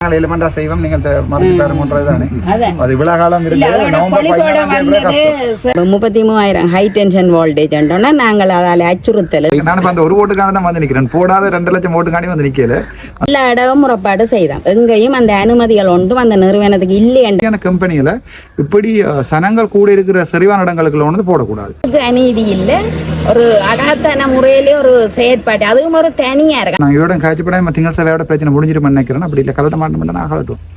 நாங்கள் எலிமெண்டா செய்வோம். நீங்கள் தருமன்றதுதானே. அது காலம் இல்ல இருக்குது. முப்பத்தி மூவாயிரம் ஹை டென்ஷன் வோல்டேஜ் நாங்கள் அதால அச்சுறுத்தல் நான் இப்ப அந்த ஒரு ஓட்டுக்கான தான் வந்து நிக்கிறேன் போடாத ரெண்டு லட்சம் ஓட்டுக்காண்டி வந்து நிக்கல எல்லா இடமும் முறைப்பாடு செய்தோம் எங்கேயும் அந்த அனுமதிகள் ஒன்றும் அந்த நிறுவனத்துக்கு இந்தியான கம்பெனியில இப்படி சனங்கள் கூட இருக்கிற செறிவான இடங்களுக்கு வந்து போடக்கூடாது அநீதி இல்லை ஒரு அடாத்தான முறையிலே ஒரு செயற்பாடு அதுவும் ஒரு தனியா இருக்கு நான் இதோட காய்ச்சிப்படாம திங்கள் சேவையோட பிரச்சனை முடிஞ்சிருமே நினைக்கிறேன் அப்படி இல்லை கலட்ட மாட்டேன் நான்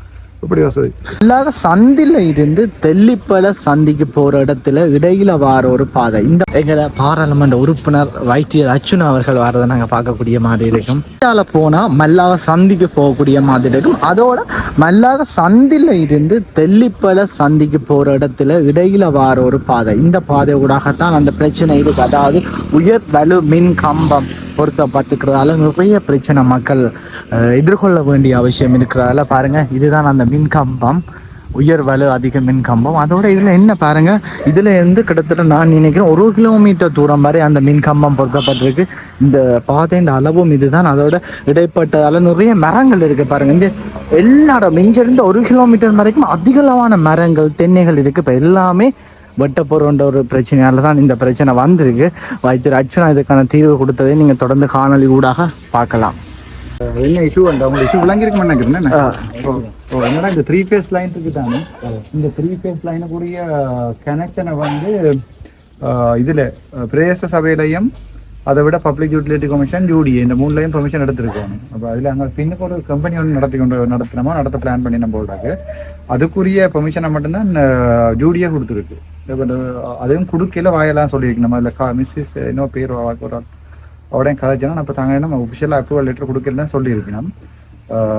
இப்படி வசதி. இல்லாத சந்தில இருந்து தெல்லிப்பல சந்திக்கு போற இடத்துல இடையில வார ஒரு பாதை. இந்த எங்களை பாராளுமன்ற உறுப்பினர் வைத்தியர் அர்ச்சுனா அவர்கள் வரதை நாங்க பார்க்கக்கூடிய மாதிரி இருக்கும். இதால போனா மல்லாக சந்திக்கு போகக்கூடிய மாதிரி இருக்கும். அதோட மல்லாக சந்தில இருந்து தெல்லிப்பல சந்திக்கு போற இடத்துல இடையில வார ஒரு பாதை. இந்த பாதை ஊடாகத்தான் அந்த பிரச்சனை இருக்கு. அதாவது உயர் வலு மின் கம்பம். பொருத்தப்பட்டிருக்கிறதால நிறைய பிரச்சனை மக்கள் எதிர்கொள்ள வேண்டிய அவசியம் இருக்கிறதால பாருங்கள் இதுதான் அந்த மின் கம்பம் உயர் வலு அதிக மின் கம்பம் அதோட இதில் என்ன பாருங்கள் இதில் இருந்து கிட்டத்தட்ட நான் நினைக்கிறேன் ஒரு கிலோமீட்டர் தூரம் வரை அந்த மின் கம்பம் பொருத்தப்பட்டிருக்கு. இந்த பாதையின் அளவும் இதுதான் அதோட இடைப்பட்டதால் நிறைய மரங்கள் இருக்குது பாருங்கள் இந்த எல்லா இடம் இங்கிருந்து ஒரு கிலோமீட்டர் வரைக்கும் அதிகளவான மரங்கள் தென்னைகள் இருக்குது இப்போ எல்லாமே வெட்ட போறோன்ற ஒரு பிரச்சனையால தான் இந்த பிரச்சனை வந்திருக்கு. வைத்தியர் அர்ச்சனா இதுக்கான தீர்வு கொடுத்ததை நீங்க தொடர்ந்து காணொளி ஊடாக பார்க்கலாம். என்ன இஷ்யூ அந்த அவங்க இஷ்யூ விளங்கிருக்குன்னு நினைக்கிறேன் என்னடா இந்த த்ரீ ஃபேஸ் லைன் இருக்கு தானே? இந்த த்ரீ ஃபேஸ் லைனுக்குரிய கனெக்ஷனை வந்து இதுல பிரதேச சபையிலையும் அதை விட பப்ளிக் யூட்டிலிட்டி கமிஷன் யூடி இந்த மூணுலையும் பெர்மிஷன் எடுத்திருக்கோம். அப்போ அதில் அங்கே பின்னுக்கு ஒரு கம்பெனி ஒன்று நடத்தி கொண்டு நடத்தினோமோ? நடத்த பிளான் பண்ணி நம்ம போடுறாங்க அதுக்குரிய பெர்மிஷனை மட்டும்தான் ஜூடியே கொடுத்துருக்கு. அதையும் கொடுக்கல வாயெல்லாம் சொல்லியிருக்கணும் நம்ம கா மிஸ்ஸஸ் இன்னும் பேர் ஒரு அவடையும் கதைச்சனா அப்போ தாங்க நம்ம ஒஃபிஷியலாக அப்ரூவல் லெட்டர் கொடுக்கலன்னு சொல்லியிருக்கணும்.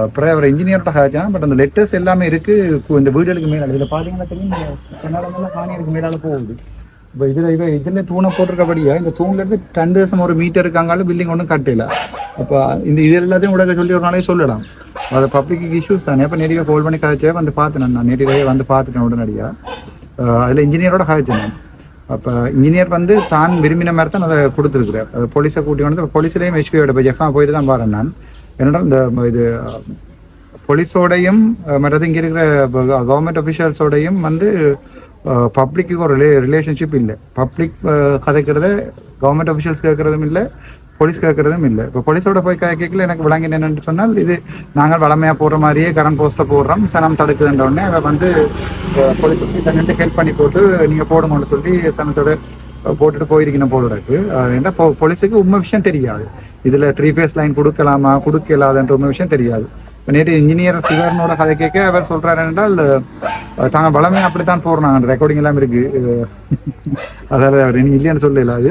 அப்புறம் அவர் இன்ஜினியர்கிட்ட கதைச்சனா பட் அந்த லெட்டர்ஸ் எல்லாமே இருக்குது இந்த வீடுகளுக்கு மேலே இதில் பார்த்தீங்கன்னா தெரியும் கர்நாடகெல்லாம் காணியருக்கு மேலால போகுது. இப்போ இதில் இவ இதில் தூணை போட்டிருக்கபடியா இந்த தூண்லேருந்து ரெண்டு வருஷம் ஒரு மீட்டர் இருக்காங்காலும் பில்டிங் ஒன்றும் கட்டல. அப்போ இந்த இது எல்லாத்தையும் உடக்க சொல்லி ஒரு நாளே சொல்லலாம். அது பப்ளிக் இஷ்யூஸ் தானே. அப்போ நேரடியாக கால் பண்ணி கதைச்சே வந்து பார்த்தேன் நான் நேரடியாக வந்து பார்த்துட்டேன் உடனடியாக அதில் இன்ஜினியரோட கதைச்சேன் அப்போ இன்ஜினியர் வந்து தான் விரும்பின மாதிரி தான் அதை கொடுத்துருக்குறார். அதை போலீஸை கூட்டி வந்து போலீஸ்லேயும் ஹெச்பியோட போய் ஜெஃபா போயிட்டு தான் பாருங்க நான். என்னடா இந்த இது போலீஸோடையும் மற்றது இங்கே இருக்கிற கவர்மெண்ட் அஃபிஷியல்ஸோடையும் வந்து பப்ளிக்கு ஒரு ரிலே ரிலேஷன்ஷிப் இல்லை. பப்ளிக் கதைக்கிறத கவர்மெண்ட் அஃபிஷியல்ஸ் கேட்குறதும் இல்லை. போலீஸ் கேட்கறதும் இல்லை. இப்போ போலீஸோட போய் கேட்கல எனக்கு விளங்கின என்னன்னு சொன்னால் இது நாங்கள் வளமையாக போடுற மாதிரியே கரண்ட் போஸ்ட்டை போடுறோம் சனம் தடுக்குதுன்ற உடனே அதை வந்து போலீஸ் நின்று ஹெல்ப் பண்ணி போட்டு நீங்கள் போடுங்கன்னு சொல்லி சனத்தோட போட்டுட்டு போயிருக்கணும் போல இருக்கு. ஏன்னா போ- போலீஸுக்கு உண்மை விஷயம் தெரியாது. இதில் த்ரீ ஃபேஸ் லைன் கொடுக்கலாமா கொடுக்கலாதுன்ற உண்மை விஷயம் தெரியாது. நேற்று இன்ஜினியர் சிவரனோட கதை கேட்க அவர் சொல்றாரு என்றால் தாங்க வளமையாக அப்படித்தான் போடுறாங்க ரெக்கார்டிங் எல்லாம் இருக்கு. அதாவது அவர் இனி இல்லைன்னு சொல்லல அது.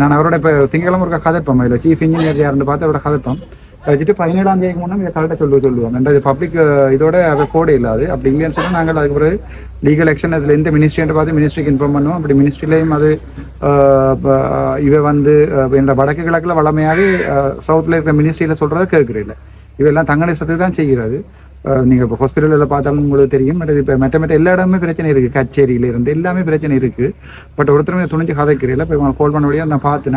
நான் அவரோட இப்போ திங்கக்கிழமை ஒரு கதைப்போம் இதில் சீஃப் இன்ஜினியர் யாருன்னு பார்த்து அவரோட கதைப்போம் வச்சுட்டு பதினேழாம் தேதிக்கு முன்னே இதை கரெக்டாக சொல்லுவோம் சொல்லுவோம். ரெண்டாவது பப்ளிக் இதோட அதை போட இல்லாது அப்படி இல்லைன்னு சொன்னால் நாங்கள் அதுக்கு பிறகு லீகல் ஆக்ஷன் அதில் எந்த மினிஸ்ட்ரின்னு பார்த்து மினிஸ்ட்ரிக்கு இன்ஃபார்ம் பண்ணுவோம். அப்படி மினிஸ்ட்ரிலையும் அது அஹ், இவ வந்து என்னோட வடக்கு கிழக்கில் வளமையாகவே சவுத்தில் இருக்கிற மினிஸ்ட்ரியில் சொல்கிறத கேட்குறேன். இவெல்லாம் தங்கநேசத்துக்கு தான் செய்கிறது. நீங்க இப்போ ஹாஸ்பிட்டலில் பார்த்தாலும் உங்களுக்கு தெரியும். பட் இப்போ மற்ற மற்ற எல்லா இடமுமே பிரச்சனை இருக்கு. கச்சேரியில இருந்து எல்லாமே பிரச்சனை இருக்கு. பட் ஒருத்தருமே துணிஞ்சு கதைக்கிறீங்களா இப்போ இவங்க கால் பண்ண முடியாது நான் பார்த்து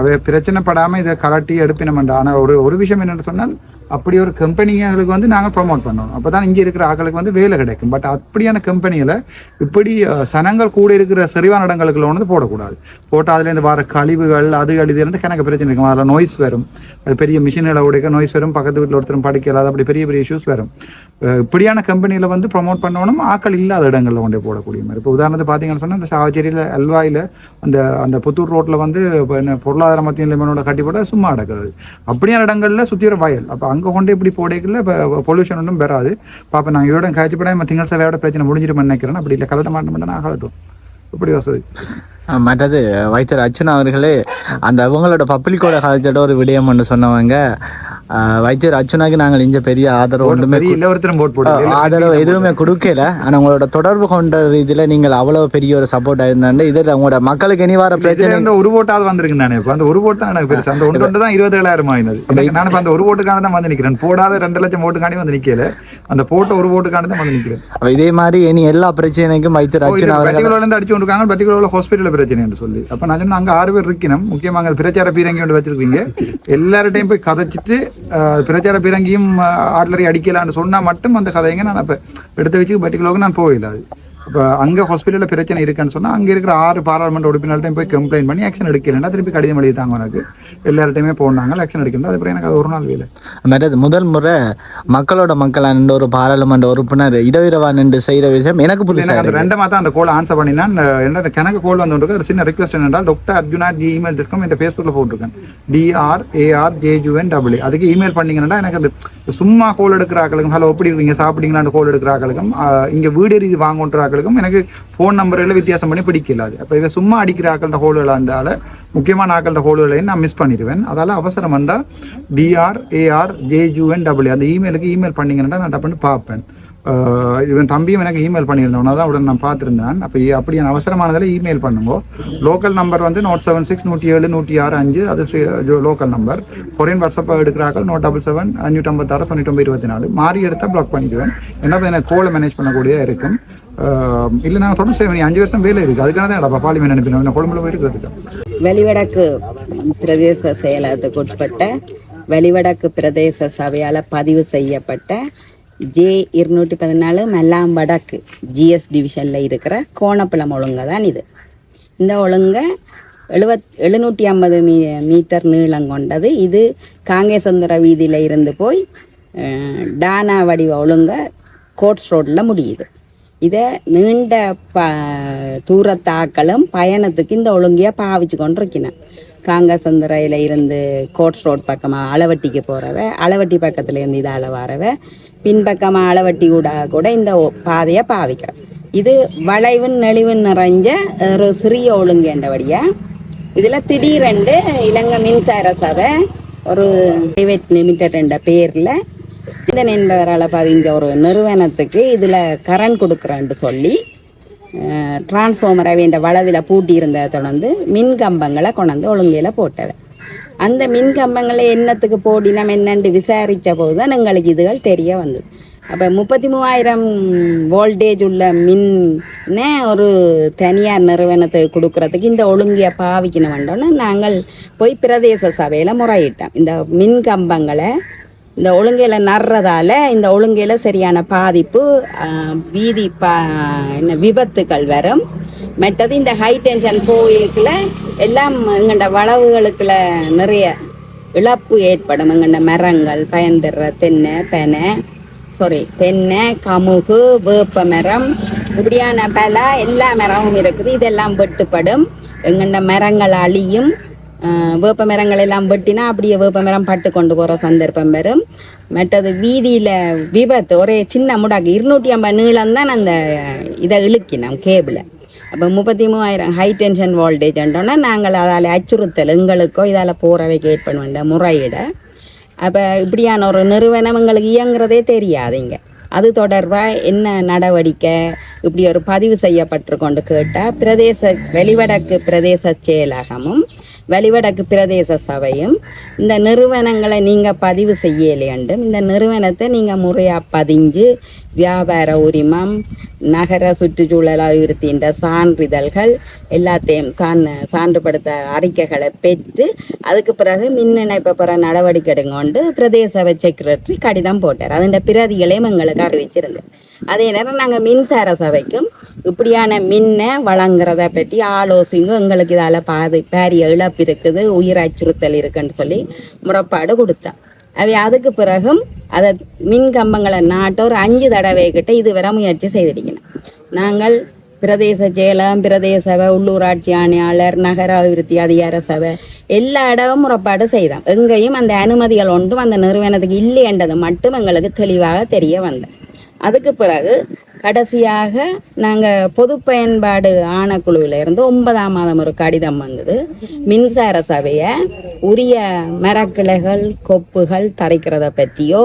அவை பிரச்சனை அவ இதை கலட்டி எடுப்பினமெண்டா ஆனால் ஒரு ஒரு விஷயம் என்னென்னு சொன்னால் அப்படி ஒரு கம்பெனிகளுக்கு வந்து நாங்கள் ப்ரொமோட் பண்ணணும் அப்போ தான் இங்கே இருக்கிற ஆக்களுக்கு வந்து வேலை கிடைக்கும். பட் அப்படியான கம்பெனியில் இப்படி சனங்கள் கூட இருக்கிற சரிவான இடங்களுக்குள்ள வந்து போடக்கூடாது. போட்டால் அதுலேருந்து வர கழிவுகள் அது அழிதுலேருந்து கணக்கு பிரச்சனை இருக்கும். அதில் நோய்ஸ் வரும். அது பெரிய மிஷினில் உடைக்க நோய்ஸ் வரும். பக்கத்து வீட்டில் ஒருத்தரும் படிக்கலாது அப்படி பெரிய பெரிய இஷ்யூஸ் வரும். இப்படியான கம்பெனியில் வந்து ப்ரொமோட் பண்ணணும். ஆக்கள் இல்லாத இடங்களில் கொண்டு போடக்கூடிய மாதிரி. இப்போ உதாரணத்துக்கு பார்த்தீங்கன்னு சொன்னால் அந்த சாவச்சேரியில் அல்வாயில் அந்த அந்த புத்தூர் ரோட்டில் வந்து என்ன பொருளாதார மத்திய நிலைமையோட கட்டி போட்டால் சும்மா அடக்குறது அப்படியான இடங்களில் சுற்றி வயல். அப்போ அங்கே கொண்டு இப்படி போடைக்குள்ள இப்போ பொல்யூஷன் ஒன்றும் வராது. பாப்பா நான் இதோட காய்ச்சிப்பட நம்ம திங்கள் சேவையோட பிரச்சனை முடிஞ்சிட்டு நினைக்கிறேன். அப்படி இல்லை கலட்ட மாட்டேன் நான் கலட்டும் இப்படி வசதி. மற்றது வைத்தர் அர்ச்சனா அவர்களே அந்த அவங்களோட பப்ளிக்கோட காலேஜோட ஒரு விடயம் ஒன்று சொன்னவங்க வைத்தியர் அர்ச்சனாக்கு நாங்கள் இங்க பெரிய ஆதரவு ஒன்றுமே ஆதரவு எதுவுமே கொடுக்கல. ஆனா உங்களோட தொடர்பு கொண்ட ரீதியில நீங்கள் அவ்வளவு பெரிய ஒரு சப்போர்ட் ஆயிருந்தாண்டு இதுல உங்களோட மக்களுக்கு இனி வர இதுல பிரச்சனை ஒரு ஓட்டாவது வந்திருக்கு தானே? இப்போ அந்த ஒரு ஓட்டு தான் எனக்கு பெருசு அந்த ஒன்று தான் இருபத்தேழாயிரம் ஆயினது. எனக்கு நான் இப்போ அந்த ஒரு ஓட்டுக்கான தான் வந்து நிக்கிறேன். போடாத ரெண்டு லட்சம் ஓட்டுக்காண்டி வந்து நிக்கல. அந்த போட்ட ஒரு ஓட்டுக்காண்டி தான் நிற்கிறேன் அப்ப இதே மாதிரி இனி எல்லா பிரச்சனைக்கும் அவர்கள் பர்டிகுலர்ல இருந்து அடிச்சு கொண்டிருக்காங்க. பர்டிகுலர்ல ஹாஸ்பிட்டல் பிரச்சனை என்று சொல்லி. அப்ப நான் சொன்னேன் அங்க ஆறு பேர் இருக்கணும். முக்கியமா அங்க பிரச்சார பீரங்கி ஒன்று வச்சிருக்கீங்க. எல்லார்ட்டையும் போய் கதைச்சிட்டு பிரச்சார பீரங்கியும் ஆட்லரி அடிக்கலாம்னு சொன்னா மட்டும் அந்த கதைங்க நான் அப்ப எடுத்து வச்சு பர்டிகுலருக்கு நான் போகல அது. இப்போ அங்கே ஹாஸ்பிட்டலில் பிரச்சனை இருக்குன்னு சொன்னா அங்கே இருக்கிற ஆறு பாராளுமன்ற உறுப்பினர்கிட்டையும் போய் கம்ப்ளைண்ட் பண்ணி ஆக்ஷன் எடுக்கலைன்னா திருப்பி கடிதம் எழுதிட்டாங்க எனக்கு எல்லார்ட்டையுமே போனாங்க ஆக்ஷன் எடுக்கணும் அதுக்கப்புறம் எனக்கு அது ஒரு நாள் வேலை. மற்றது முதல் முறை மக்களோட மக்களா நின்ற ஒரு பாராளுமன்ற உறுப்பினர் இரவிரவா நின்று செய்யற விஷயம் எனக்கு புதுசா எனக்கு அந்த இருக்கு. ரெண்டு மாதம் அந்த கோல் ஆன்சர் பண்ணினா என்ன கணக்கு கோல் வந்து ஒரு சின்ன ரிக்வஸ்ட் என்னென்றால் டாக்டர் அர்ஜுனா ஜி இமெயில் இருக்கும் இந்த ஃபேஸ்புக்கில் போட்டிருக்கேன். டிஆர் ஏஆர் ஜேஜுஎன் டபிள்யூ அதுக்கு இமெயில் பண்ணீங்கன்னா எனக்கு அந்த சும்மா கோல் எடுக்கிற ஆக்களுக்கும் ஹலோ எப்படி இருக்கீங்க? சாப்பிட்டீங்களான்னு கோல் எடுக்கிற ஆக்களுக்கும் இங்க வீடு ரீதி வாங்குன்ற ஆக்களுக்கும் எனக்கு ஃபோன் நம்பரில் வித்தியாசம் பண்ணி பிடிக்கலாது அப்போ இதை சும்மா அடிக்கிற ஆக்கள்கிட்ட ஹோல்கள் இருந்தால முக்கியமான ஆக்கள்கிட்ட ஹோல்களையும் நான் மிஸ் பண்ணிடுவேன். அதால் அவசரம் வந்தால் டிஆர் ஏஆர் ஜேஜூஎன் டபிள்யூ அந்த இமெயிலுக்கு இமெயில் பண்ணீங்கன்னா நான் டப்புன்னு பார்ப்பேன். இவன் தம்பியும் எனக்கு இமெயில் பண்ணியிருந்தவனா தான் உடனே நான் பார்த்துருந்தேன். அப்போ அப்படி அவசரமானதில் இமெயில் பண்ணுங்க. லோக்கல் நம்பர் வந்து நோட் செவன் சிக்ஸ் நூற்றி ஏழு நூற்றி ஆறு அஞ்சு அது லோக்கல் நம்பர் ஃபொரின் வாட்ஸ்அப் எடுக்கிறாக்கள் நோட் டபுள் செவன் அஞ்சூற்றம்பத்தாறு தொண்ணூற்றொம்பது இருபத்தி நாலு. மாறி எடுத்தால் பிளாக் பண்ணிக்குவேன் என்ன எனக்கு கோலை மேனேஜ் பண்ணக்கூடிய இருக்கும். இல்லை நான் தொடர்ந்து செய்வேன். அஞ்சு வருஷம் வேலை இருக்குது அதுக்காக தான் இடப்பா பாலிமன் அனுப்பினேன் நான் கொழும்புல போயிருக்கிறதுக்கு வெளிவடக்கு பிரதேச செயலகத்துக்கு உட்பட்ட வெளிவடக்கு பிரதேச சபையால் பதிவு செய்யப்பட்ட ஜே இருநூற்றி பதினாலு மெல்லாம் வடக்கு ஜிஎஸ் டிவிஷனில் இருக்கிற கோணப்பிளம் ஒழுங்கை தான் இது. இந்த ஒழுங்கை எழுபத் எழுநூற்றி ஐம்பது மீ மீட்டர் நீளம் கொண்டது. இது காங்கேசந்துர வீதியில் இருந்து போய் டானா வடிவ ஒழுங்க கோட்ஸ் ரோட்டில் முடியுது. இதை நீண்ட ப தூரத்தாக்களும் பயணத்துக்கு இந்த ஒழுங்கியாக பாவிச்சு கொண்டிருக்கினேன் இருக்கணும் காங்கசந்துறையில் இருந்து கோட்ஸ் ரோட் பக்கமாக அளவட்டிக்கு போகிறவ அளவட்டி பக்கத்தில் இருந்து இதால் வரவ பின்பக்கமாக அளவட்டி கூட கூட இந்த ஒ- பாதையை பாவிக்கிறேன் இது வளைவு நெளிவுன்னு நிறைஞ்ச ஒரு சிறிய ஒழுங்குன்றபடியா இதில் திடீரென்று இலங்கை மின்சார சபை ஒரு பிரைவேட் லிமிட்டட் என்ற பேரில் இந்த என்பவரால் இங்கே ஒரு நிறுவனத்துக்கு இதில் கரண்ட் கொடுக்குறேன்னு சொல்லி டிரான்ஸ்ஃபார்மரை வேண்ட வளவில் பூட்டி இருந்ததை தொடர்ந்து மின் கம்பங்களை கொண்டாந்து ஒழுங்கையில் போட்டவன். அந்த மின் கம்பங்களை என்னத்துக்கு போடினம் என்னென்று விசாரித்த போது தான் எங்களுக்கு இதுகள் தெரிய வந்தது. அப்போ முப்பத்தி மூவாயிரம் வோல்டேஜ் உள்ள மின்னே ஒரு தனியார் நிறுவனத்தை கொடுக்கறதுக்கு இந்த ஒழுங்கையை பாவிக்கணும் வந்தோன்னே நாங்கள் போய் பிரதேச சபையில் முறையிட்டோம். இந்த மின் கம்பங்களை இந்த ஒழுங்கையில் நடுறதால இந்த ஒழுங்கையில் சரியான பாதிப்பு வீதி பா என்ன விபத்துக்கள் வரும். மற்றது இந்த ஹை டென்ஷன் கோயிலுக்குள்ள எல்லாம் எங்கள்ட வளவுகளுக்குள்ள நிறைய இழப்பு ஏற்படும். எங்கள்ட மரங்கள் பயன்பெற தென்னை பெனை சாரி தென்னை கமுகு வேப்ப மரம் இப்படியான பல எல்லா மரமும் இருக்குது. இதெல்லாம் வெட்டுப்படும். எங்கள்ட மரங்கள் அழியும். வேப்ப மரங்கள் எல்லாம் வெட்டினா அப்படியே வேப்ப மரம் பட்டு கொண்டு போகிற சந்தர்ப்பம் வரும். மற்றது வீதியில் விபத்து ஒரே சின்ன முடாக்கு இருநூற்றி ஐம்பது நீளம் தான் அந்த இதை இழுக்கினோம் கேபிளை. அப்போ முப்பத்தி மூவாயிரம் ஹை டென்ஷன் வோல்டேஜ்ன்றோன்னா நாங்கள் அதால் அச்சுறுத்தல் எங்களுக்கோ இதால் போகிறவைக்கு ஏற்பட வேண்டிய முறையிட. அப்போ இப்படியான ஒரு நிறுவனம் எங்களுக்கு இயங்குறதே தெரியாதுங்க. அது தொடர்பாக என்ன நடவடிக்கை? இப்படி ஒரு பதிவு செய்யப்பட்டு கொண்டு கேட்டால் பிரதேச வெளிவடக்கு பிரதேச செயலகமும் வழிவடக்கு பிரதேச சபையும் இந்த நிறுவனங்களை நீங்கள் பதிவு செய்யலேண்டும் இந்த நிறுவனத்தை நீங்கள் முறையாக பதிஞ்சு வியாபார உரிமம் நகர சுற்றுச்சூழல் அபிவிருத்தின்ற சான்றிதழ்கள் எல்லாத்தையும் சான் சான்றுபடுத்த அறிக்கைகளை பெற்று அதுக்கு பிறகு மின் இணைப்பு பெற நடவடிக்கை எடுங்கொண்டு பிரதேச சபை செக்ரட்டரி கடிதம் போட்டார். அதன் பிரதிகளையும் எங்களுக்கு அறிவிச்சிருந்தது. அதே நேரம் நாங்கள் மின்சார சபைக்கும் இப்படியான மின்னை வழங்குறத பற்றி ஆலோசிங்க. எங்களுக்கு இதால் பாதி பாரிய இழப்பு இருக்குது உயிர் அச்சுறுத்தல் இருக்குன்னு சொல்லி முறைப்பாடு கொடுத்தேன் அவை அதுக்கு பிறகும் அதை மின் கம்பங்களை நாட்ட ஒரு அஞ்சு தடவை கிட்ட இதுவரை முயற்சி செய்திருக்கணும் நாங்கள் பிரதேச செயலம் பிரதேச சபை உள்ளூராட்சி ஆணையாளர் நகர அபிவிருத்தி அதிகார சபை எல்லா இடமும் முறைப்பாடு செய்தோம். எங்கேயும் அந்த அனுமதிகள் ஒன்றும் அந்த நிறுவனத்துக்கு இல்லைன்றது மட்டும் எங்களுக்கு தெளிவாக தெரிய வந்தேன் அதுக்கு பிறகு கடைசியாக நாங்கள் பொது பயன்பாடு ஆணைக்குழுவில் இருந்து ஒன்பதாம் மாதம் ஒரு கடிதம் வந்தது. மின்சார சபையை உரிய மரக்கிளைகள் கொப்புகள் தரைக்கிறத பற்றியோ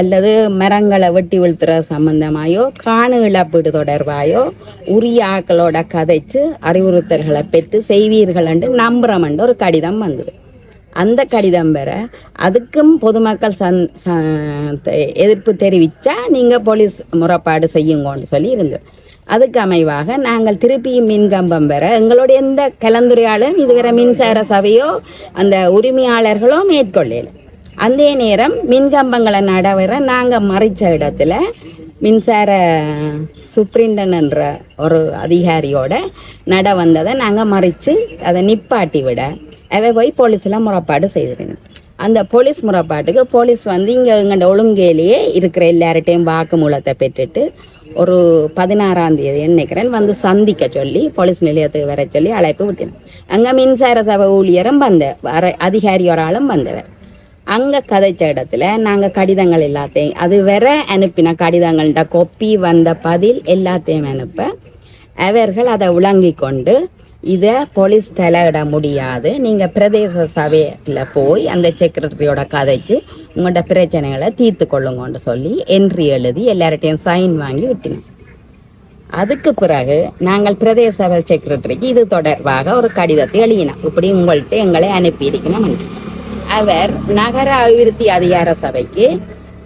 அல்லது மரங்களை வெட்டி வீழ்த்துற சம்பந்தமாயோ காணு இழப்பீடு தொடர்பாயோ உரிய ஆக்களோட கதைச்சு அறிவுறுத்தல்களை பெற்று செய்வீர்கள் என்று நம்புறோம்ன்ற ஒரு கடிதம் வந்தது. அந்த கடிதம் பெற அதுக்கும் பொதுமக்கள் சந் ச- தெ- எதிர்ப்பு தெரிவித்தா நீங்கள் போலீஸ் முறைப்பாடு செய்யுங்கன்னு சொல்லி இருந்தது. அதுக்கு அமைவாக நாங்கள் திருப்பியும் மின்கம்பம் பெற எங்களுடைய எந்த கலந்துரையாலும் இதுவரை மின்சார சபையோ அந்த உரிமையாளர்களோ மேற்கொள்ளல. அந்த நேரம் மின்கம்பங்களை நடவர நாங்கள் மறைச்ச இடத்துல மின்சார சுப்ரிண்டன்ன்ற ஒரு அதிகாரியோட நட வந்ததை நாங்கள் மறைச்சு அதை நிப்பாட்டி விட அவ போய் போலீஸில் முறைப்பாடு செய்திருந்தோம் அந்த போலீஸ் முறைப்பாட்டுக்கு போலீஸ் வந்து இங்கே எங்கள்ட ஒழுங்கையிலேயே இருக்கிற எல்லார்ட்டையும் வாக்குமூலத்தை பெற்றுட்டு ஒரு பதினாறாம் தேதி நினைக்கிறேன் வந்து சந்திக்க சொல்லி போலீஸ் நிலையத்துக்கு வர சொல்லி அழைப்பு விட்டேன். அங்கே மின்சார சபை ஊழியரும் வந்த வர அதிகாரி ஒரு ஆளும் வந்தவர். அங்கே கதைச்ச இடத்துல நாங்கள் கடிதங்கள் எல்லாத்தையும் அது வர அனுப்பின கடிதங்கள்ட கொப்பி வந்த பதில் எல்லாத்தையும் அனுப்ப அவர்கள் அதை விளங்கி கொண்டு இதை போலீஸ் தலையிட முடியாது. நீங்கள் பிரதேச சபையில் போய் அந்த செக்ரட்டரியோட கதைச்சு உங்களோட பிரச்சனைகளை தீர்த்து கொள்ளுங்கன்னு சொல்லி என்ட்ரி எழுதி எல்லார்ட்டையும் சைன் வாங்கி விட்டினோம் அதுக்கு பிறகு நாங்கள் பிரதேச சபை செக்ரட்டரிக்கு இது தொடர்பாக ஒரு கடிதத்தை எழுதினோம். இப்படி உங்கள்கிட்ட எங்களை அனுப்பியிருக்கணும் அவர் நகர அபிவிருத்தி அதிகார சபைக்கு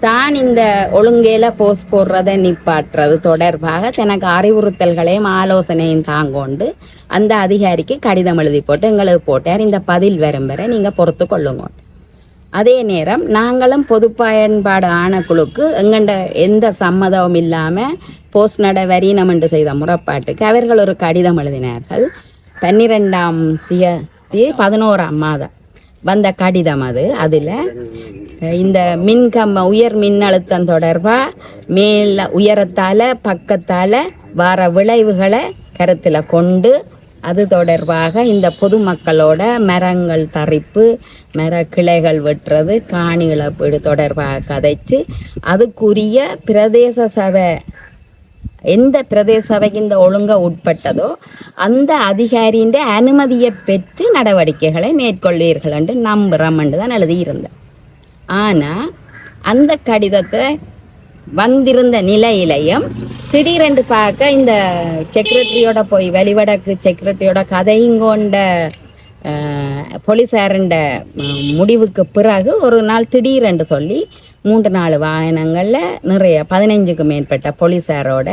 தான் இந்த ஒழுங்கேல போஸ்ட் போடுறதை நிப்பாட்டுறது. தொடர்பாக தனக்கு அறிவுறுத்தல்களையும் ஆலோசனையும் தாங்கொண்டு அந்த அதிகாரிக்கு கடிதம் எழுதி போட்டு எங்களுக்கு போட்டார். இந்த பதில் வரும் வரை நீங்கள் பொறுத்து கொள்ளுங்க அதே நேரம் நாங்களும் பொது பயன்பாடு ஆணைக்குழுக்கு எங்கண்ட எந்த சம்மதமும் இல்லாமல் போஸ்ட் நட வரினமென்று செய்த முறைப்பாட்டுக்கு அவர்கள் ஒரு கடிதம் எழுதினார்கள். பன்னிரெண்டாம் தேதி பதினோராம் மாதம். வந்த கடிதம் அது அதில் இந்த மின்கம்ப உயர் மின்னழுத்தம் தொடர்பாக மேல உயரத்தால் பக்கத்தால் வர விளைவுகளை கருத்தில் கொண்டு அது தொடர்பாக இந்த பொதுமக்களோட மரங்கள் தரிப்பு மர கிளைகள் வெட்டுறது காணி இழப்பீடு தொடர்பாக கதைச்சு அதுக்குரிய பிரதேச சபை எந்த பிரதேச சபைக்கு இந்த ஒழுங்க உட்பட்டதோ அந்த அதிகாரியின் அனுமதியை பெற்று நடவடிக்கைகளை மேற்கொள்வீர்கள் என்று நம்புகிறோம் என்று தான் எழுதியிருந்தேன். ஆனால் அந்த கடிதத்தை வந்திருந்த நிலையிலையும் திடீரென்று பார்க்க இந்த செக்ரட்டரியோட போய் வெளிவடக்கு செக்ரட்டரியோட கதையும் கொண்ட போலீஸாரண்ட முடிவுக்கு பிறகு ஒரு நாள் திடீரென்று சொல்லி மூன்று நாலு வாகனங்களில் நிறைய பதினைஞ்சுக்கு மேற்பட்ட போலீஸாரோட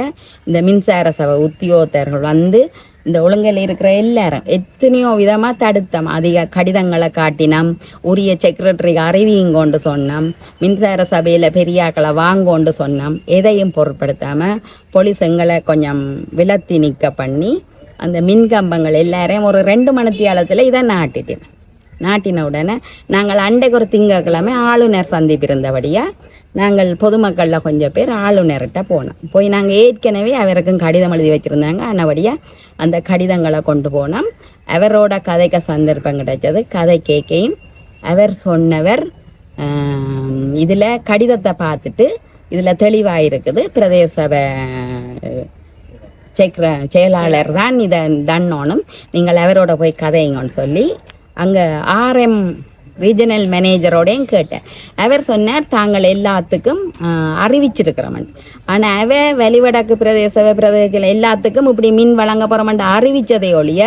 இந்த மின்சார சபை உத்தியோகத்தர்கள் வந்து இந்த ஒழுங்கில் இருக்கிற எல்லாரும் எத்தனையோ விதமாக தடுத்தோம். அதிக கடிதங்களை காட்டினோம் உரிய செக்ரட்டரிக்கு அறிவியும் கொண்டு சொன்னோம் மின்சார சபையில் பெரியாக்களை வாங்கோண்டு சொன்னோம் எதையும் பொருட்படுத்தாமல் போலீஸ் எங்களை கொஞ்சம் விலத்தி நிற்க பண்ணி அந்த மின் கம்பங்கள் எல்லாரையும் ஒரு ரெண்டு மணித்தியாலத்தில் இதை நாட்டிட்டேன். நாட்டின உடனே நாங்கள் அண்டைக்கு ஒரு திங்கக்கிழமை ஆளுநர் சந்திப்பு இருந்தபடியாக நாங்கள் பொதுமக்களில் கொஞ்சம் பேர் ஆளுநர்கிட்ட போனோம். போய் நாங்கள் ஏற்கனவே அவருக்கும் கடிதம் எழுதி வச்சுருந்தாங்க. ஆனபடியாக அந்த கடிதங்களை கொண்டு போனோம். அவரோட கதைக்கு சந்தர்ப்பம் கிடைச்சது. கதை கேட்கையும் அவர் சொன்னவர் இதில் கடிதத்தை பார்த்துட்டு இதில் தெளிவாக இருக்குது பிரதேச சபை செக்ர செயலாளர் தான் இதை தன்னோனும் நீங்கள் அவரோட போய் கதைங்கன்னு சொல்லி அங்கே ஆர்எம் ரீஜனல் மேனேஜரோடையும் கேட்டேன். அவர் சொன்னார் தாங்கள் எல்லாத்துக்கும் அறிவிச்சிருக்கிறோமன் ஆனால் அவ வெளிவடக்கு பிரதேச பிரதேசத்தில் எல்லாத்துக்கும் இப்படி மின் வழங்க போகிறோமன் அறிவித்ததை ஒழிய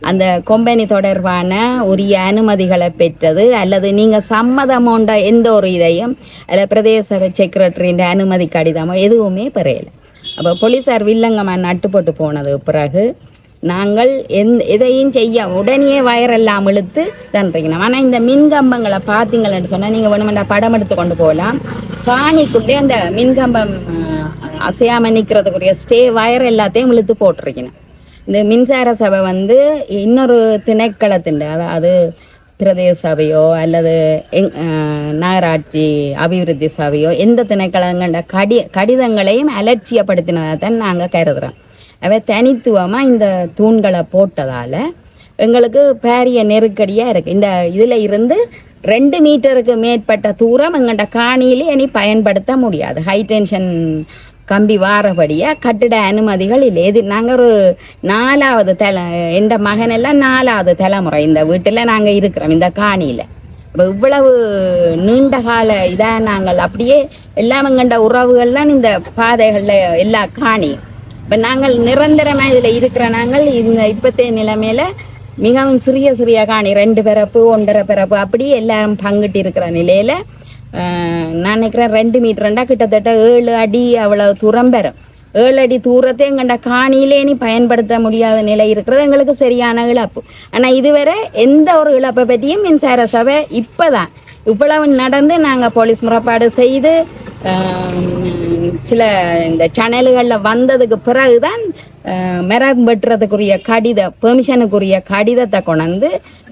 அந்த கொம்பனி தொடர்பான உரிய அனுமதிகளை பெற்றது அல்லது நீங்கள் சம்மதமோண்ட எந்த ஒரு இதையும் அல்ல பிரதேச செக்ரட்டரியின் அனுமதி கடிதமோ எதுவுமே பெறையலை அப்போ போலீஸார் வில்லங்கமாக நட்டு போட்டு போனது பிறகு நாங்கள் எந் எதையும் செய்ய உடனே வயரெல்லாம் இழுத்து தன்றிக்கணும் ஆனால் இந்த மின்கம்பங்களை பார்த்தீங்கன்னு சொன்னால் நீங்கள் வேணுமெண்டா படம் எடுத்து கொண்டு போகலாம். காணிக்குள்ளே அந்த மின்கம்பம் அசையாமல் நிற்கிறதுக்குரிய ஸ்டே வயர் எல்லாத்தையும் இழுத்து போட்டிருக்கணும். இந்த மின்சார சபை வந்து இன்னொரு திணைக்களத்தின் அதாவது பிரதேச சபையோ அல்லது எங் நகராட்சி அபிவிருத்தி சபையோ எந்த திணைக்களங்கள கடி கடிதங்களையும் அலட்சியப்படுத்தினதை தான் நாங்கள் கருதுகிறோம் அவை தனித்துவமாக இந்த தூண்களை போட்டதால் எங்களுக்கு பாரிய நெருக்கடியாக இருக்குது இந்த இதில் இருந்து ரெண்டு மீட்டருக்கு மேற்பட்ட தூரம் எங்கள்கிட்ட காணியிலே இனி பயன்படுத்த முடியாது. ஹை டென்ஷன் கம்பி வாரபடியாக கட்டிட அனுமதிகள் இல்லை இது நாங்கள் ஒரு நாலாவது தலை எந்த மகனெல்லாம் நாலாவது தலைமுறை இந்த வீட்டில் நாங்கள் இருக்கிறோம் இந்த காணியில். இப்போ இவ்வளவு நீண்ட கால இதாக நாங்கள் அப்படியே எல்லாம் எங்கண்ட உறவுகள்லாம் இந்த பாதைகளில் எல்லா காணியும். இப்போ நாங்கள் நிரந்தரமாக இதில் இருக்கிற நாங்கள் இந்த இப்போத்தைய நிலைமையில மிகவும் சிறிய சிறிய காணி ரெண்டு பிறப்பு ஒன்றரை பிறப்பு அப்படி எல்லாரும் பங்கிட்டு இருக்கிற நிலையில நான் நினைக்கிறேன் ரெண்டு மீட்டர்ண்டா கிட்டத்தட்ட ஏழு அடி அவ்வளவு தூரம் பெறும். ஏழு அடி தூரத்தை எங்கள்ட காணியிலே நீ பயன்படுத்த முடியாத நிலை இருக்கிறது. எங்களுக்கு சரியான இழப்பு. ஆனா இதுவரை எந்த ஒரு இழப்பை பற்றியும் மின்சார சபை இப்பதான் இவ்வளவு நடந்து நாங்க போலீஸ் முறைப்பாடு செய்து சில இந்த சேனல்களில் வந்ததுக்கு பிறகுதான் மரம் வெட்டுறதுக்குரிய கடித பெர்மிஷனுக்குரிய கடிதத்தை கொண்டு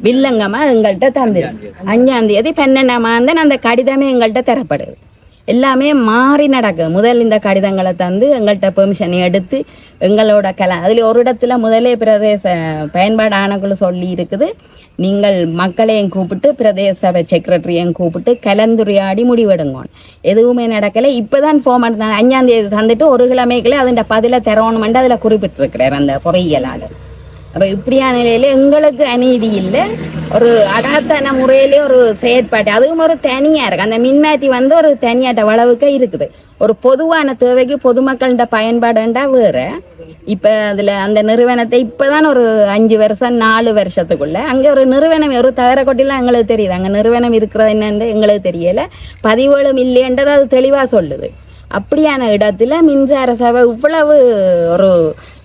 வில்லங்கமா எங்கள்கிட்ட தந்துடு அஞ்சாம் தேதி. பன்னெண்டாம் ஆண்டு அந்த கடிதமே எங்கள்கிட்ட தரப்படுது. எல்லாமே மாறி நடக்குது முதல் இந்த கடிதங்களை தந்து எங்கள்கிட்ட பெர்மிஷனை எடுத்து எங்களோட கல அதில் ஒரு இடத்துல முதலே பிரதேச பயன்பாடு ஆனக்குள்ள சொல்லி இருக்குது. நீங்கள் மக்களையும் கூப்பிட்டு பிரதேச செக்ரட்டரியையும் கூப்பிட்டு கலந்துரையாடி முடிவெடுங்கோன். எதுவுமே நடக்கலை. இப்போதான் ஃபோம் அஞ்சாம் தேதி தந்துட்டு ஒரு கிழமைக்குள்ளே அதுண்ட பதிலை தரணுமெண்டு அதில் குறிப்பிட்டிருக்கிறார் அந்த பொறியியலாளர். அப்ப இப்படியான நிலையில எங்களுக்கு அநீதி இல்லை. ஒரு அடாத்தான முறையிலே ஒரு செயற்பாடு. அதுவும் ஒரு தனியா இருக்கு. அந்த மின்மாத்தி வந்து ஒரு தனியாட்ட அளவுக்கு இருக்குது. ஒரு பொதுவான தேவைக்கு பொதுமக்கள்கிட்ட பயன்பாடுண்டா வேற. இப்ப அதுல அந்த நிறுவனத்தை இப்பதான் ஒரு அஞ்சு வருஷம் நாலு வருஷத்துக்குள்ள அங்க ஒரு நிறுவனம் ஒரு தகரக்கொட்டிலாம் எங்களுக்கு தெரியுது. அங்க நிறுவனம் இருக்கிறது என்னன்னு எங்களுக்கு தெரியல. பதிவுகளும் இல்லைன்றதை அது தெளிவா சொல்லுது. அப்படியான இடத்துல மின்சார சபை இவ்வளவு ஒரு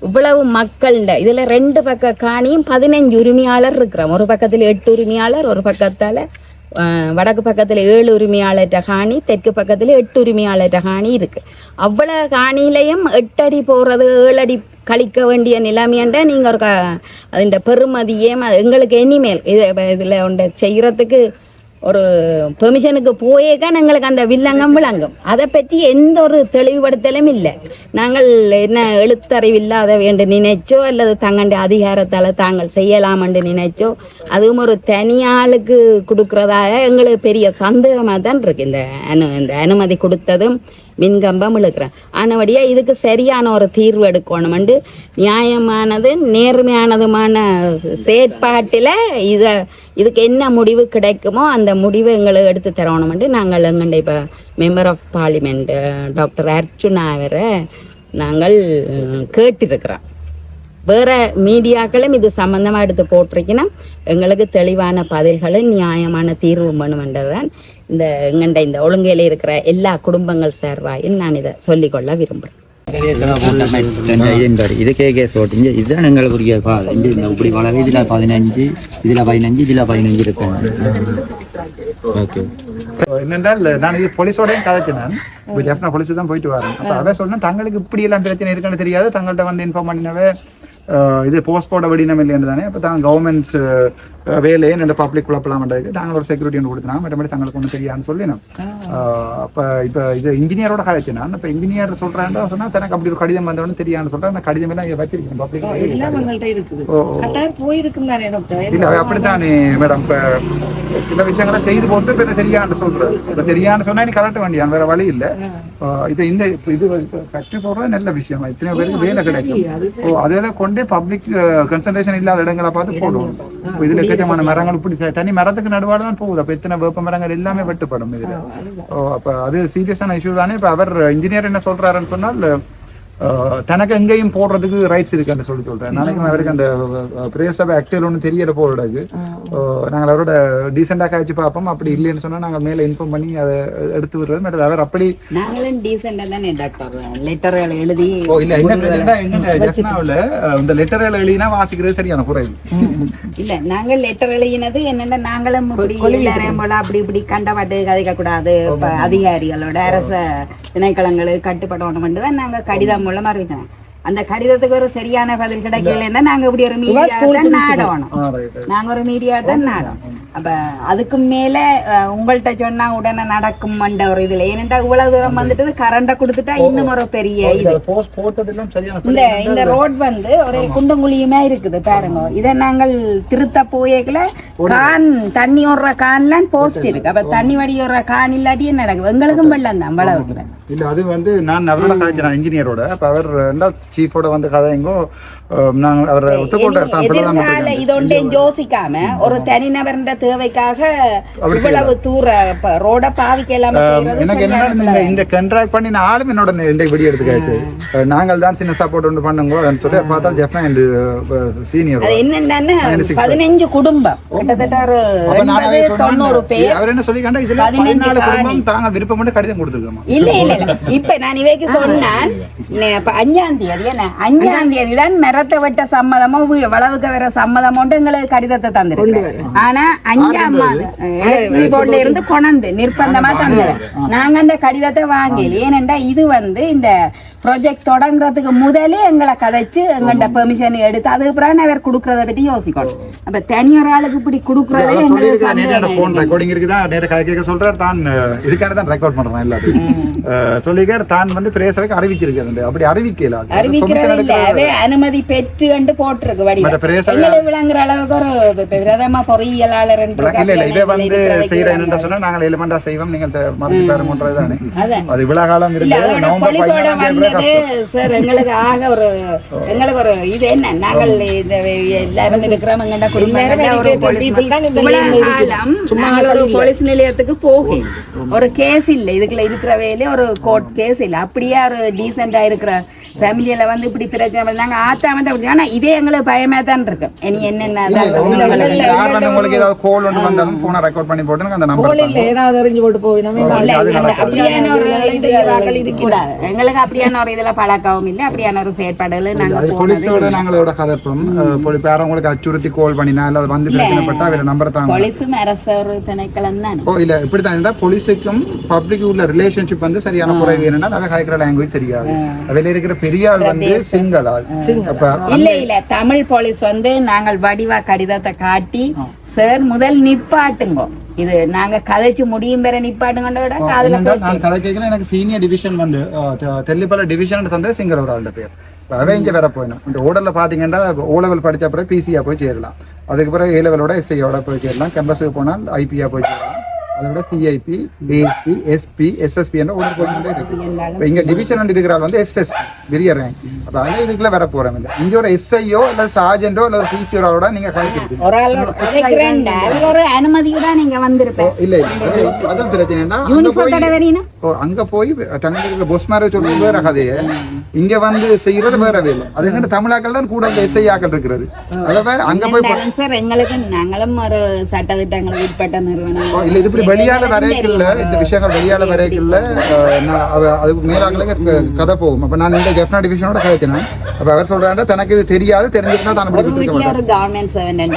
இவ்வளவு மக்கள்ட இதில் ரெண்டு பக்க காணியும் பதினஞ்சு உரிமையாளர் இருக்கிறோம் ஒரு பக்கத்தில் எட்டு உரிமையாளர் ஒரு பக்கத்தால் வடக்கு பக்கத்தில் ஏழு உரிமையாளர்கிட்ட காணி தெற்கு பக்கத்தில் எட்டு உரிமையாளர்கிட்ட காணி இருக்குது அவ்வளோ காணியிலையும் எட்டடி போகிறது ஏழடி ஏழு அடி கழிக்க வேண்டிய நிலைமையண்ட நீங்கள் ஒரு க- அதுண்ட பெருமதியே ம- எங்களுக்கு இனிமேல் இது இதில் ஒன்றை செய்கிறதுக்கு ஒரு பெர்மிஷனுக்கு போயேக்கா எங்களுக்கு அந்த வில்லங்கம் விளங்கும். அதை பற்றி எந்த ஒரு தெளிவுபடுத்தலும் இல்லை. நாங்கள் என்ன எழுத்தறிவில்லாத வேண்டு நினைச்சோ அல்லது தங்கண்ட அதிகாரத்தால் தாங்கள் செய்யலாம் என்று நினைச்சோ அதுவும் ஒரு தனியாளுக்கு கொடுக்கறதாக எங்களுக்கு பெரிய சந்தேகமாக தான் இருக்கு. இந்த அனு இந்த அனுமதி கொடுத்ததும் மின்கம்பம் இழுக்கிறேன். ஆனபடியாக இதுக்கு சரியான ஒரு தீர்வு எடுக்கணுமெண்டு. நியாயமானது நேர்மையானதுமான செயற்பாட்டில் இதை இதுக்கு என்ன முடிவு கிடைக்குமோ அந்த முடிவை எங்களுக்கு எடுத்து தரணுமெண்டு. நாங்கள் எங்கண்ட இப்போ மெம்பர் ஆஃப் பார்லிமெண்ட் டாக்டர் அர்ச்சுனாவரை நாங்கள் கேட்டிருக்கிறோம். வேற மீடியாக்களும் இது சம்பந்தமா எடுத்து போட்டிருக்கணும். எங்களுக்கு தெளிவான பதில்களும் நியாயமான தீர்வு வேணுமென்றதுதான் இந்த எங்கண்ட இந்த ஒழுங்கையில இருக்கிற எல்லா குடும்பங்கள் சார்பாயும் நான் இதை சொல்லிக்கொள்ள விரும்புகிறேன் இதுன்றாரு இது கே கேஸ் ஓட்டிங்க இதுதான் எங்களுக்குரிய பாதை. இப்படி வளர இதுல பதினஞ்சு இதுல பதினஞ்சு இதுல பதினஞ்சு இருக்கும். ஓகே. என்னென்றால் நான் இது போலீஸோடய கதைச்சினேன். இப்போ ஜெஃப்னா போலீஸ் தான் போயிட்டு வரேன். அப்போ அவன் சொன்னேன் தங்களுக்கு இப்படி எல்லாம் பிரச்சனை இருக்குன்னு தெரியாது. தங்கள்கிட்ட வந்து இன்ஃபார்ம் பண்ணினவே இது போஸ்ட் போட வெடினம் இல்லைன்னு தானே அப்போ தான் கவர்மெண்ட் வேலையை நல்ல பப்ளிக் குழப்பலாமன்றதுக்கு நாங்கள் ஒரு செக்யூரிட்டி ஒன்று கொடுத்தோம் மற்றபடி தங்களுக்கு ஒன்றும் தெரியாதுன்னு சொல்லினோம் அப்போ இப்போ இது இன்ஜினியரோட கதைச்சினான் இப்போ இன்ஜினியர் சொல்கிறேன் சொன்னால் தனக்கு அப்படி ஒரு கடிதம் வந்தவொன்னு தெரியாதுன்னு சொல்கிறேன் அந்த கடிதம் எல்லாம் இங்க வச்சிருக்கேன் பப்ளிக் இல்ல அப்படித்தானே மேடம் இப்ப சில விஷயங்களை செய்து போட்டு இப்ப தெரியான்னு சொல்றேன் இப்ப தெரியான்னு சொன்னா நீ கரெக்ட் வேண்டியா வேற வழி இல்ல இது இந்த இது ஃபேக்டரி போடுறது நல்ல விஷயம் இத்தனை பேருக்கு வேலை கிடைக்கும் ஓ அதெல்லாம் கொண்டே பப்ளிக் கன்சன்ட்ரேஷன் இல்லாத இடங்களை பார்த்து போடுவோம். இதுல எக்கச்சக்கமான மரங்கள் இப்படி தனி மரத்துக்கு நடுவாடு தான் போகுது. அப்ப இத்தனை வேப்ப மரங்கள் எல்லாமே வெட்டுப்படும் இதுல. அப்ப அது சீரியஸான இஷ்யூ தானே. இப்ப அவர் இன்ஜினியர் என்ன சொல்றாருன்னு சொன்னால் தனக்கு எங்கேயும் போடுறதுக்கு ரைட்ஸ் இருக்குன்னு சொல்லி சொல்றேன். நாளைக்கு அவருக்கு அந்த பிரேசபை ஆக்டிவ் ஒன்றும் தெரியல போடுறதுக்கு நாங்கள் அவரோட டீசெண்டாக காய்ச்சி பார்ப்போம். அப்படி இல்லைன்னு சொன்னா நாங்கள் மேலே இன்ஃபார்ம் பண்ணி அதை எடுத்து விடுறது. மற்றது அவர் அப்படி நாங்களும் டீசெண்டாக தானே டாக்டர் லெட்டர்கள் எழுதி ஓ இல்ல என்ன பிரச்சனை எங்க ஜெஃப்னாவில் இந்த லெட்டர்கள் எழுதினா வாசிக்கிறது சரியான குறைவு. இல்ல நாங்கள் லெட்டர் எழுதினது என்னன்னா நாங்களும் இப்படி போல அப்படி இப்படி கண்டபாட்டு கதைக்க கூடாது அதிகாரிகளோட அரச திணைக்களங்களுக்கு கட்டுப்படணும் தான் நாங்க கடிதம் மூலமா அறிவிக்கிறோம் அந்த கடிதத்துக்கு ஒரு சரியான பதில் கிடைக்கலன்னா நாங்க இப்படி ஒரு மீடியா தான் நாடணும். நாங்க ஒரு மீடியா தான் நாடணும். அப்ப அதுக்கு மேல அஹ், உங்கள்ட்ட சொன்னா உடனே நடக்கும்ன்ற ஒரு இதுல. ஏனென்றா இவ்வளவு தூரம் வந்துட்டு கரண்ட கொடுத்துட்டா இன்னும் ஒரு பெரிய இது. போஸ்ட் போட்டதெல்லாம் சரியான இந்த இந்த ரோட் வந்து ஒரு குண்டும் குழியுமே இருக்குது பாருங்க. இதை நாங்கள் திருத்த போயேக்கல. கான் தண்ணி ஓடுற கான்லாம் போஸ்ட் இருக்கு. அப்ப தண்ணி வடி ஓடுற கான் இல்லாட்டி என்ன நடக்கும் எங்களுக்கும் வெள்ளம் தான் வளவுக்குறேன் இல்ல அது வந்து நான் அவரோட காய்ச்சினேன் இன்ஜினியரோட அப்ப அவர் ரெண்டா சீஃபோட வந்து கதைங்கோ நாங்கள் அவர் எதிர்கால இதொண்டையும் யோசிக்காம ஒரு தனிநபர்ன்ற தேவைக்காக இவ்வளவு தூர ரோட பாவிக்க இல்லாம செய்யறது எனக்கு என்ன இந்த கண்ட்ராக்ட் பண்ணி நான் ஆளும் என்னோட இந்த வெடி எடுத்துக்காச்சு நாங்கள் தான் சின்ன சப்போர்ட் ஒன்று பண்ணுங்க சொல்லி பார்த்தா ஜெஃப்னா என் சீனியர் என்னன்னா பதினஞ்சு குடும்பம். கிட்டத்தட்ட ஒரு தொண்ணூறு பேர். அவர் என்ன சொல்லிக்காண்டா இதுல பதினஞ்சு. குடும்பம் தாங்க விருப்பம் மட்டும் கடிதம் கொடுத்துருக்கோமா இல்ல இல்ல இப்ப நான் இவைக்கு சொன்னேன். அஞ்சாம் தேதி அஞ்சாம் தேதி தான் மரத்தை வெட்ட சம்மதமோ வளவுக்கு வர சம்மதமோன்ட்டு எங்களுக்கு கடிதத்தை தந்துருக்கு ஆனா அஞ்சாம் மாதம் இருந்து கொணந்து நிர்பந்தமா தந்தது நாங்க அந்த கடிதத்தை வாங்கல ஏனென்றா இது வந்து இந்த ப்ராஜெக்ட் தொடங்குறதுக்கு முதலே எங்களை கதைச்சு எங்கள்ட பெர்மிஷன் எடுத்து அதுக்கு பிறகு அவர் கொடுக்கறத பத்தி யோசிக்கணும். அப்ப தனியொரு ஆளுக்கு இப்படி கொடுக்கறதே எங்களுக்கு ஃபோன் ரெக்கார்டிங் இருக்குதா? நேர கதை கேட்க சொல்றாரு. தான் இதுக்காக தான் ரெக்கார்ட் பண்றேன் எல்லாத்தையும். சொல்லிக்கார் தான் வந்து பிரேசவைக்கு அறிவிச்சிருக்காரு அப்படி அறிவிக்கல. அறிவிக்கிறது அனுமதி பெற்று கண்டு போட்டிருக்கு பிரதேச எங்களுக்கு விளங்குற அளவுக்கு ஒரு பிரதம பொறியியலாளர் என்று இல்ல இல்ல இதை வந்து இருக்கிற செய்யற வைக்கிறாங்க. என்னன்னு சொன்னா நாங்கள் எலிமெண்டா செய்வோம் நீங்கள் மறந்து பாருங்கன்றது தானே. அது விழா காலம் இருக்கு நவம்பர் போலீஸோட சார் எங்களுக்கு ஆக ஒரு எங்களுக்கு ஒரு இது என்ன? நாங்கள் இந்த எல்லாரும் குடும்பங்கள்ல ஒரு போலீஸ் நிலையத்துக்கு போகும். ஒரு கேஸ் இல்ல. இதுக்குள்ள இருக்கிற வேலையே ஒரு கோர்ட் கேஸ் இல்ல. அப்படியே ஒரு டீசெண்டா இருக்கிற ஃபேமிலியில வந்து இப்படி பிரச்சனை நாங்க ஆத்தாம தான் அப்படி- ஆனா இதே எங்களுக்கு பயமா தான் இருக்கு. இனி என்னென்ன உங்களுக்கு வந்து ஏதாவது கோல் ஒன்று வந்தாலும் போனை ரெக்கார்ட் பண்ணி போட்டு அந்த நம்பர் ஏதாவது அறிஞ்சு போட்டு அந்த அப்படியான ஒரு. எங்களுக்கு அப்படியான ஒரு இதுல பழக்கவும் இல்லை. அப்படியான ஒரு செயற்பாடுகள் நாங்க அது போனது போலீஸோட நாங்கள் இதோட கதைப்போம். போலி பேர உங்களுக்கு அச்சுறுத்தி கோல் பண்ணினா இல்ல அது வந்து பிரச்சனைப்பட்டா அவரை நம்பர் தாங்க. போலீஸும் அரசு திணைக்களம் தானே. ஓ இல்ல இப்படி தான் போலீஸுக்கும் பப்ளிக் உள்ள ரிலேஷன்ஷிப் வந்து சரியான குறைவு என்னன்னா கதைக்கிற லாங்குவேஜ் சரியாது. அவையில இருக்கிற பெரிய ஆள் வந்து சிங்கள. இல்ல இல்ல. தமிழ் போலீஸ் வந்து நாங்கள் வடிவா கடிதத்தை காட்டி சார் முதல் நிப்பாட்டுங்க. இது நாங்க கதைச்சு முடியும் காதுல என்னடா, போய் நான் கதை கேட்கல எனக்கு சீனியர் டிவிஷன் வந்து தெல்லிப்பல டிவிஷன் தந்தது சிங்கள ஒரு ஆளுடைய பேர். அவன் இங்க வேற போயிடும் இந்த ஓடல்ல பாத்தீங்கன்னா ஓ லெவல் படிச்ச பிறகு பிசியா போய் சேரலாம். அதுக்கு பிறகு ஏ லெவலோட எஸ்ஐயோட போய் சேரலாம். கேம்பஸுக்கு போனால் ஐபியா போய் சேரலாம். அதை விட சிஐபி ஏஎஸ்பி எஸ்பி எஸ்எஸ்பி என்ற ஒன்று போய்கிட்டே இருக்கு. இப்போ இங்க டிவிஷன் இருக்கிறாள் வந்து எஸ்எஸ்பி பெரிய ரேங்க் அப்போ அதில் இதுக்குள்ள வர போறோம் இல்லை இங்க ஒரு எஸ்ஐயோ இல்லை சார்ஜென்டோ இல்லை ஒரு பிசியோட நீங்க கழிச்சிருக்கீங்க ஒரு ஒரு அனுமதியோட நீங்க வந்திருப்பேன் இல்ல இல்ல. அதான் பிரச்சனைனா ஓ அங்க போய் தங்களுக்கு பொஸ் மேரேஜ் சொல்றது வேற கதையை. இங்க வந்து செய்யறது வேற வேலை. அது எங்கிட்ட தமிழாக்கள் தான் கூட எஸ்ஐ ஆக்கள் இருக்கிறது. அதாவது அங்க போய் சார் எங்களுக்கு நாங்களும் ஒரு சட்டத்திட்டங்களுக்கு உட்பட்ட நிறுவனம் இல்ல இது வெளியால வரைக்கல இந்த விஷயங்கள் வெளியால வரைக்கல அதுக்கு மேலாக்களுக்கு கதை போகும். அப்ப நான் இந்த ஜெஃப்னா டிவிஷனோட கதைக்கிறேன் அப்ப அவர் சொல்றாங்க தனக்கு இது தெரியாது தெரிஞ்சுச்சுன்னா தான் ஒரு கவர்மெண்ட் செவன்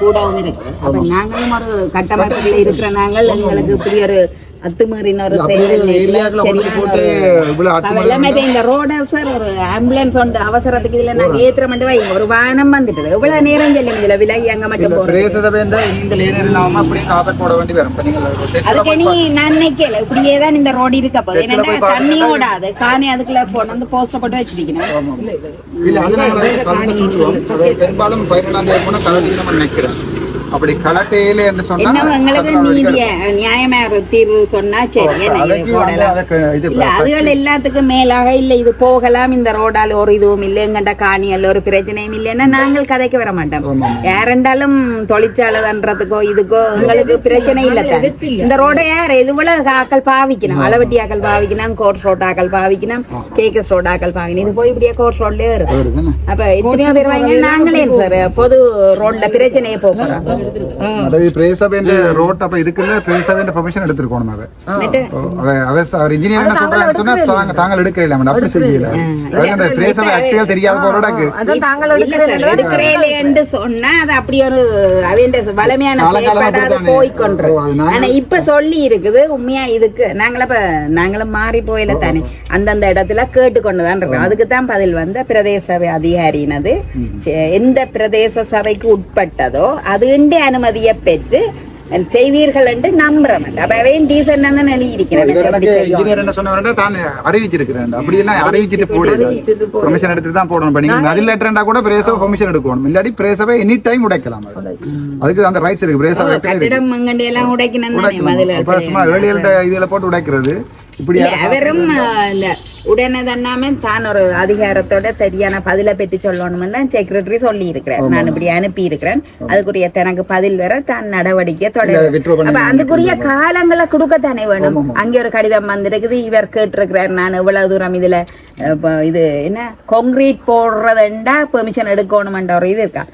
கூடவும் இருக்கு. அப்ப நாங்களும் ஒரு கட்டமைப்புல இருக்கிற நாங்கள் எங்களுக்கு இப்படி ஒரு அத்துமீறின ஒரு அப்படியே செயல் இல்லை. ஏரியாக்களை முடிச்சு சரியான போட்டு ஒரு- இவ்வளவு அப்ப அத்துமீறல் எல்லாமே இது இந்த ரோட சார் ஒரு ஆம்புலன்ஸ் உண்டு. அவசரத்துக்கு இதுல நாங்க ஏத்துற மட்டும். வைங்க ஒரு வாகனம் வந்துட்டு எவ்வளவு நேரம் செல்லும் இதுல விலகி அங்க மட்டும் அதுக்கு நீ நான் நினைக்கல. இப்படியே தான் இந்த ரோடு இருக்க போகுது. என்னன்னா போய் தண்ணி ஓடாது. காணி அதுக்குள்ள வந்து போஸ்ட போட்டு வச்சிருக்கணும் வந்து பெரும்பாலும் பதினெட்டாம் தேதி போனா கலட்டி நம்ம நினைக்கிறேன். அப்படி கலட்டையில என்று சொன்னா என்ன எங்களுக்கு நீதிய நியாயமா தீர்வு சொன்னா சரி அதுகள் எல்லாத்துக்கும் மேலாக இல்ல. இது போகலாம் இந்த ரோடால ஒரு இதுவும் இல்லை எங்கண்ட காணியல்ல ஒரு பிரச்சனையும் இல்லைன்னா நாங்கள் கதைக்கு வர மாட்டோம். யாரெண்டாலும் தொழிற்சாலை தன்றதுக்கோ இதுக்கோ எங்களுக்கு பிரச்சனை இல்ல. இந்த ரோடை யார் இவ்வளவு ஆக்கள் பாவிக்கணும்? அளவட்டி ஆக்கள் பாவிக்கணும் கோர்ஸ் ரோட் ஆக்கள் பாவிக்கணும் கேக்கஸ் ரோட் ஆக்கள் பாவிக்கணும். இது போய் இப்படியே கோர்ஸ் ரோட்லயே வருதுன்னு. அப்ப இத்தனையோ பேர் வாங்க நாங்களே சார் பொது ரோட்ல பிரச்சனையே போகிறோம் சொல்றாங்க சொன்னா தாங்க தாங்கள் அப்படி செய்யல அந்த பிரேசப ஆக்டிவல் தெரியாத போறோடாக்கு அதான் தாங்கள் எடுக்கிறேன்னு சொன்னா அது அப்படி ஒரு வளமையான அது அது நாங்க- ஆனா இப்ப சொல்லி இருக்குது உண்மையா இதுக்கு நாங்கள இப்ப நாங்களும் மாறி போயில தானே. அந்தந்த இடத்துல கேட்டுக்கொண்டுதான் இருக்கோம். அதுக்கு தான் பதில் வந்து பிரதேச சபை அதிகாரினது. எந்த பிரதேச சபைக்கு உட்பட்டதோ அதுண்டு அனுமதியை பெற்று செய்வீர்கள் என்று நம்புறோம் அப்ப டீசென்ட் தான் தான் அறிவிச்சிருக்கிறேன். அப்படி எல்லாம் அறிவிச்சிட்டு போடல. பெர்மிஷன் எடுத்து தான் போடணும். நீங்க அதில் லெட்டர்ண்டா கூட பிரேசவ பெர்மிஷன் எடுக்கணும். இல்லாட்டி பிரேசவை எனி டைம் உடைக்கலாம் அது. அதுக்கு அந்த ரைட்ஸ் இருக்கு. பிரேசவ கட்டிடம் மங்கண்டி எல்லாம் உடைக்கணும். மதுல சும்மா ஏழியல்ட இதுல போட்டு உடைக்கிறது. இப்படி அவரும் இந்த உடனே தன்னாமே தான் ஒரு அதிகாரத்தோட சரியான பதிலை பெற்று சொல்லணும்னு செக்ரட்டரி சொல்லி இருக்கிறார் நான் இப்படி அனுப்பி இருக்கிறேன் அதுக்குரிய தனக்கு பதில் வர தான் நடவடிக்கை அப்ப அதுக்குரிய காலங்களை கொடுக்கத்தானே வேணும்? அங்க ஒரு கடிதம் வந்திருக்குது இவர் கேட்டிருக்கிறார் நான் இவ்வளவு தூரம் இதுல இப்ப இது என்ன கான்கிரீட் போடுறதுண்டா பெர்மிஷன் எடுக்கணும்ன்ற ஒரு இது இருக்கா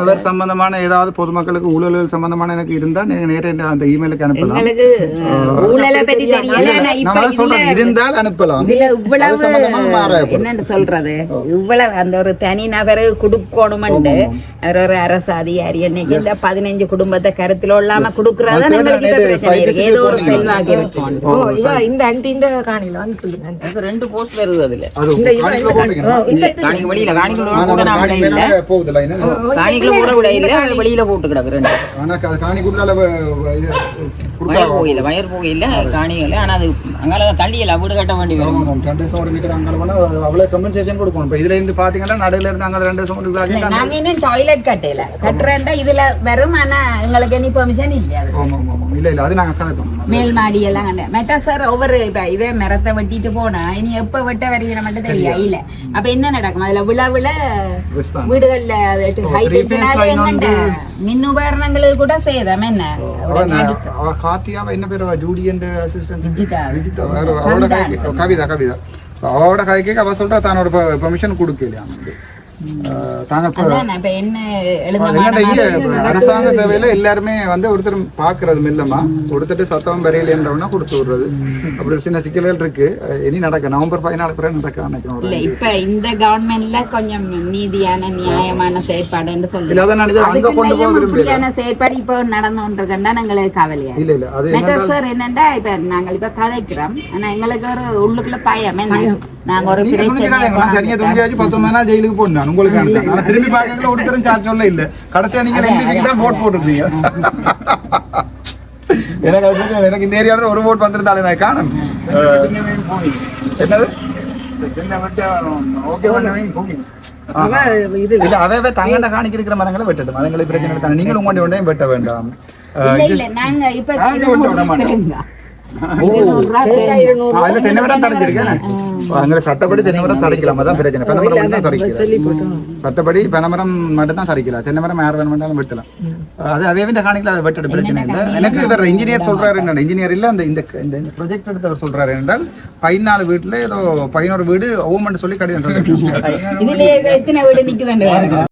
அவர் சம்பந்தமான ஏதாவது பொதுமக்களுக்கு ஊழல்கள் சம்பந்தமான எனக்கு இருந்தா நீங்க நேரா அந்த இமெயிலுக்கு அனுப்பலாம் எங்களுக்கு அஹ், ஊழலை தெரியல சொல்றேன் இருந்தால் அனுப்பலாம் இவ்வளவு என்னன்னு சொல்றது இவ்வளவு அந்த ஒரு தனி நபரை கொடுக்கணும்னு அவர் ஒரு அரசு அதிகாரி என்னைக்கு இந்த பதினஞ்சு குடும்பத்தை கருத்துல இல்லாம கொடுக்கறதா visit ஏதோ ஒரு? செல்வாக்கு இருக்கும் ஓ இவ இந்த அண்டி இந்த காணியில வந்து சொல்லுங்க ரெண்டு போஸ்ட் வருது அதுல. காணிக்கு வெளியில காணிக்குள்ள என்னன்னு? காணிக்குள்ள கூட விட இல்ல அது வெளியில போட்டு கிடக்கு ரெண்டு. ஆனா வயர் போயில வயர் போயில காணிகள் ஆனா அது அங்கால தள்ளியில வீடு கட்ட வேண்டி வரும். ரெண்டு வருஷம் ஒரு மீட்டர் அங்க போனா அவ்வளவு compensation கொடுக்கணும். இப்ப இதுல இருந்து பாத்தீங்கன்னா நடுவுல இருந்து அங்க ரெண்டு வருஷம். நாங்க இன்னும் டாய்லெட் கட்டையில கட்டுறேன்டா இதுல வரும் ஆனா எங்களுக்கு எனி பெர்மிஷன் இல்ல அது ஆமா, ஆமா, ஆமா. இல்ல, இல்ல, அது நாங்க கதைப்போம். மேல் மாடி எல்லாம் கண்ட மெட்டா சார் ஒவ்வொரு இப்ப இவன் மரத்தை வெட்டிட்டு போனா இனி எப்ப வெட்ட வரைகிற மட்டும் தெரியா இல்ல. அப்ப என்ன நடக்கும்? அதுல விழா விழ Risk தான். வீடுகள்ல ஹை three phase டென்ஷனால line எங்கண்ட மின் உபகரணங்களுக்கு கூட சேதம். என்ன? கார்த்தியாவ என்ன பேரு ஜூடி and கை- கவிதா கவிதா அவளோட கைக்கு அவ சொல்றா தன்னோட பெர்மிஷன் கொடுக்கலையா என்னடா அரசாங்க சேவையில எல்லாருமே வந்து ஒருத்தர் பாக்குறது மில்லமா கொடுத்துட்டு சத்தம் வரையிலன்றவனா கொடுத்து விடுறது. அப்படி ஒரு சின்ன சிக்கல்கள் இருக்கு. இனி நடக்க நவம்பர் பதினாலு பிறகு நடக்க இல்ல இப்ப இந்த கவர்மெண்ட்ல கொஞ்சம் நீதியான நியாயமான செயற்பாடுன்னு சொல்லி அதான் அங்க கொண்டு போக இப்படியான செயற்பாடு இப்போ நடந்து கொண்டிருக்கா எங்களுக்கு கவலையா? இல்ல இல்ல அது என்னண்டா இப்ப நாங்க இப்ப கதைக்கிறோம். ஆனா எங்களுக்கு ஒரு உள்ளுக்குள்ள பயம் என்ன? நாங்க ஒரு தனியா துணிஞ்சாச்சு பத்தொன்பது நாள் ஜெயிலுக்கு நான் உங்களுக்கு அனுப்பிட்டேன். திரும்பி பார்க்கல ஒருத்தரும் சார்ஜ் சொல்ல இல்ல. கடைசியா நீங்க எங்களுக்கு தான் vote போட்டிருந்தீங்க. எனக்கு அது பிரச்சனை. எனக்கு இந்த ஏரியால ஒரு ஓட் வந்திருந்தாலே நான் காணும். என்னது. இல்ல. அவவே தங்கண்ட காணிக்கு இருக்கிற மரங்களை வெட்டட்டும். அதுங்களுக்கு பிரச்சனை இல்லை. நீங்களும் உங்களுடைய ஒன்றையும் வெட்ட வேண்டாம். நாங்க இப்ப விட ஓ. ஆ, இல்ல தென்னைமரம் தடைஞ்சிருக்கேன் அங்கே சட்டப்படி தென்னைமரம் தரைக்கலாம். அதான் பிரச்சனை. பெனமரம் தான் தரைக்கலாம் சட்டப்படி பெனமரம் மட்டும் தான் தரைக்கலாம் தென்னைமரம் யார் வேணுமென்றாலும் வெட்டலாம். அது அவையவின் காணிக்கல அதை வெட்டட பிரச்சனை இல்லை. எனக்கு வேற இன்ஜினியர் சொல்றாரு என்ன இன்ஜினியர் இல்ல அந்த இந்த இந்த ப்ரொஜெக்ட் எடுத்தவர் சொல்றாரு என்றால் பதினாலு வீட்டுல ஏதோ பதினோரு வீடு ஓமெண்ட் சொல்லி கடிதம்